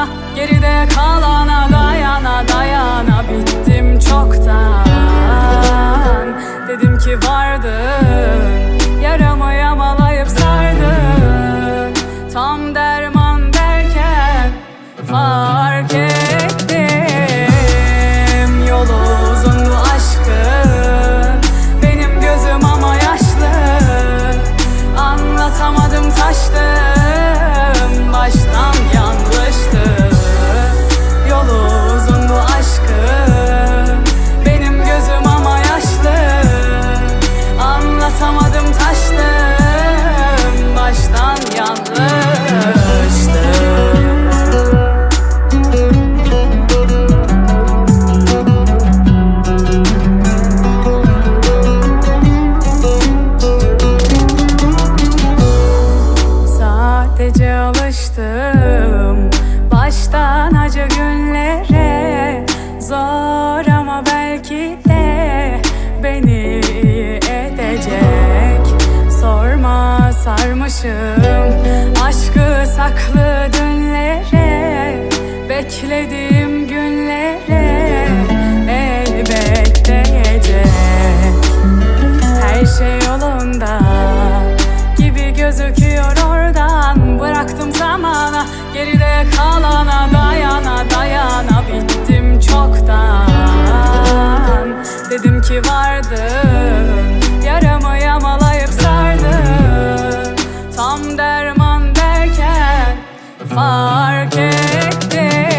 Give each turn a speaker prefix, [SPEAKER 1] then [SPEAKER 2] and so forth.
[SPEAKER 1] zamana geride kalana dayana alıştım Baştan acı günlere Zor ama belki de Beni iyi edecek. Sorma sarmışım. Aşkı saklı dünlere Beklediğim günlere Elbet değecek her şey yolunda gözüküyor oradan. Bıraktım zamana geride kalana dayana dayana. Bittim çoktan. Dedim ki vardın Yaramı yamalayıp sardın Tam derman derken Fark ettim